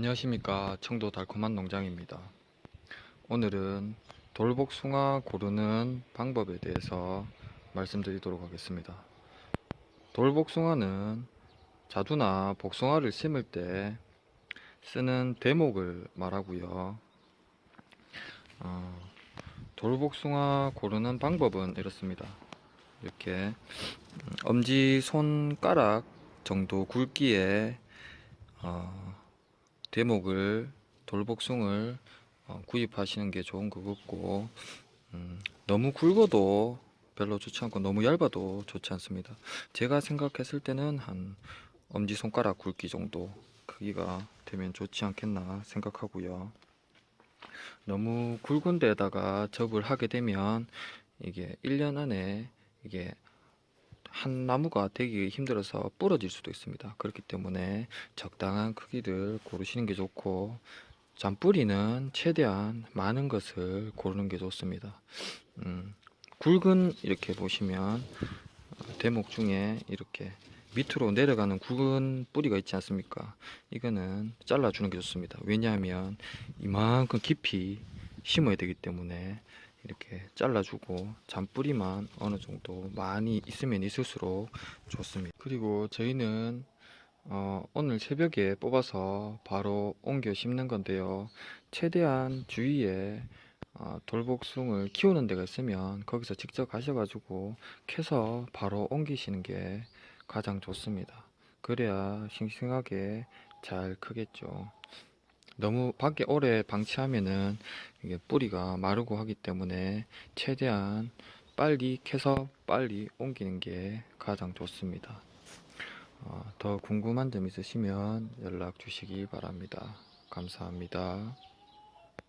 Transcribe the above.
안녕하십니까. 청도 달콤한 농장입니다. 오늘은 돌복숭아 고르는 방법에 대해서 말씀드리도록 하겠습니다. 돌복숭아는 자두나 복숭아를 심을 때 쓰는 대목을 말하고요. 어, 돌복숭아 고르는 방법은 이렇습니다. 이렇게 음, 엄지 손가락 정도 굵기에 어, 대목을 돌복숭을 어, 구입하시는 게 좋은 것 같고 음, 너무 굵어도 별로 좋지 않고 너무 얇아도 좋지 않습니다. 제가 생각했을 때는 한 엄지 손가락 굵기 정도 크기가 되면 좋지 않겠나 생각하고요. 너무 굵은 데다가 접을 하게 되면 이게 1년 안에 이게 한 나무가 되기 힘들어서 부러질 수도 있습니다. 그렇기 때문에 적당한 크기를 고르시는 게 좋고 잔뿌리는 최대한 많은 것을 고르는 게 좋습니다. 음, 굵은 이렇게 보시면 어, 대목 중에 이렇게 밑으로 내려가는 굵은 뿌리가 있지 않습니까? 이거는 잘라주는 게 좋습니다. 왜냐하면 이만큼 깊이 심어야 되기 때문에 이렇게 잘라주고 잔뿌리만 어느 정도 많이 있으면 있을수록 좋습니다. 그리고 저희는 어, 오늘 새벽에 뽑아서 바로 옮겨 심는 건데요. 최대한 주위에 어, 돌복숭을 키우는 데가 있으면 거기서 직접 가셔가지고 캐서 바로 옮기시는 게 가장 좋습니다. 그래야 싱싱하게 잘 크겠죠. 너무 밖에 오래 방치하면은 이게 뿌리가 마르고 하기 때문에 최대한 빨리 캐서 빨리 옮기는 게 가장 좋습니다. 어, 더 궁금한 점 있으시면 연락 주시기 바랍니다. 감사합니다.